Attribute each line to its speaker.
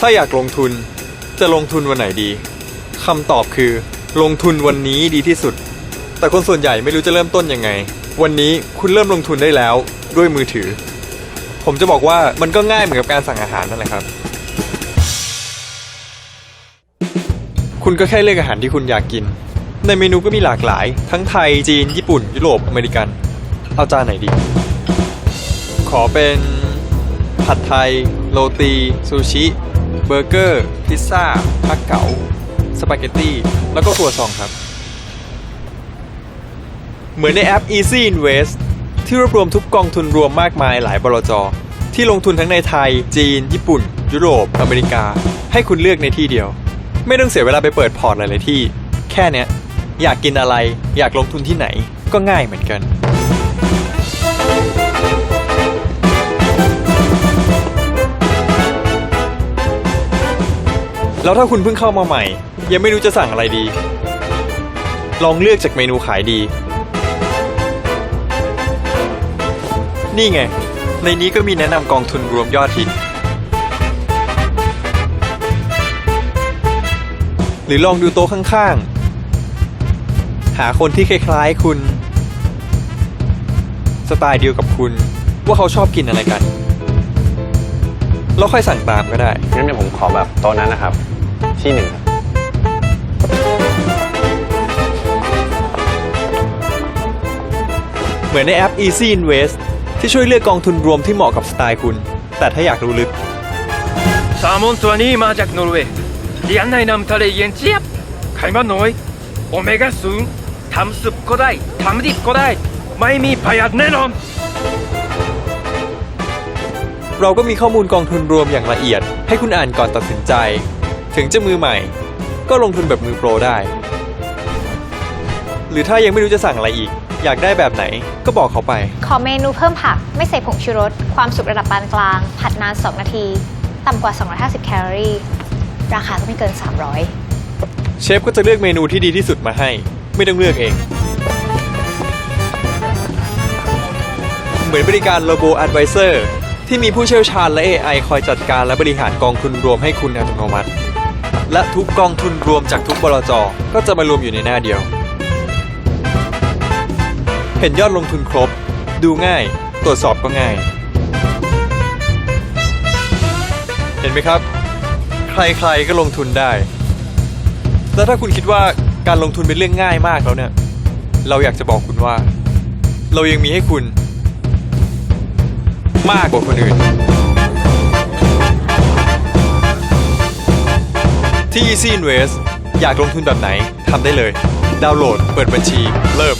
Speaker 1: ถ้าอยากลงทุนจะลงทุนวันไหนดีคำตอบคือ ลงทุนวันนี้ดีที่สุด แต่คนส่วนใหญ่ไม่รู้จะเริ่มต้นยังไง วันนี้คุณเริ่มลงทุนได้แล้วด้วยมือถือ ผมจะบอกว่ามันก็ง่ายเหมือนกับการสั่งอาหารนั่นแหละครับ คุณก็แค่เลือกอาหารที่คุณอยากกิน ในเมนูก็มีหลากหลาย ทั้งไทยจีน ญี่ปุ่น ยุโรปอเมริกัน เอาจานไหนดี ขอเป็นผัดไทย โรตีซูชิ เบอร์เกอร์ พิซซ่าผักเก๋าสปาเกตตี้ แล้วก็ครัวซองครับ เหมือนในแอป Easy Invest ที่รวบรวมทุกกองทุนรวมมากมายหลายบลจ ที่ลงทุนทั้งในไทย จีน ญี่ปุ่น ยุโรป อเมริกา ให้คุณเลือกในที่เดียว ไม่ต้องเสียเวลาไปเปิดพอร์ตหลาย ๆ ที่ แค่เนี้ย อยากกินอะไร อยากลงทุนที่ไหน ก็ง่ายเหมือนกัน แล้วถ้าคุณเพิ่งเข้ามาใหม่ ยังไม่รู้จะสั่งอะไรดี ลองเลือกจากเมนูขายดี นี่ไง ในนี้ก็มีแนะนำกองทุนรวมยอดฮิตหรือลองดูโต๊ะข้างๆ หาคนที่คล้ายๆคุณ สไตล์เดียวกับคุณ ว่าเขาชอบกินอะไรกัน แล้วค่อยสั่งตามก็ได้
Speaker 2: งั้นเดี๋ยวผมขอแบบโต๊ะนั้นนะครับ ที่หนึ่งครับ
Speaker 1: เหมือนในแอป Easy Invest ที่ช่วยเลือกกองทุนรวมที่เหมาะกับสไตล์คุณ แต่ถ้าอยากรู้ลึก
Speaker 3: ซา m อนตัวนี้มาจากนอร์เวย์เลี้ยงในน้ำทะเลเย็นเจี๊ยบไขมันน้อย โอเมก้าสูงทำซุปก็ได้ทำดิบก็ได้ ไม่มีพยาธิแน่นอน
Speaker 1: เราก็มีข้อมูลกองทุนรวมอย่างละเอียด ให้คุณอ่านก่อนตัดสินใจ ถึงจะมือใหม่ ก็ลงทุนแบบมือโปรได้ หรือถ้ายังไม่รู้จะสั่งอะไรอีก อยากได้แบบไหนก็บอกเขาไป
Speaker 4: ขอเมนูเพิ่มผัก ไม่ใส่ผงชูรส ความสุกระดับปานกลาง ผัดนาน 2 นาที ต่ำกว่า 250 แคลอรี่ ราคาก็ไม่เกิน 300
Speaker 1: เชฟก็จะเลือกเมนูที่ดีที่สุดมาให้ ไม่ต้องเลือกเอง เหมือนบริการ Robo Advisor ที่มีผู้เชี่ยวชาญและ AI คอยจัดการและบริหารกองทุนรวมให้คุณอัตโนมัติ และทุกกองทุนรวมจากทุกบลจก็จะมารวมอยู่ในหน้าเดียว เห็นยอดลงทุนครบ ดูง่าย ตรวจสอบก็ง่าย เห็นไหมครับ ใครๆก็ลงทุนได้ แล้วถ้าคุณคิดว่าการลงทุนเป็นเรื่องง่ายมากแล้วเนี่ย เราอยากจะบอกคุณว่า เรายังมีให้คุณ มากกว่าคนอื่น ที่ Easy Invest อยากลงทุนแบบไหนทำได้เลย ดาวน์โหลด เปิดบัญชี เริ่ม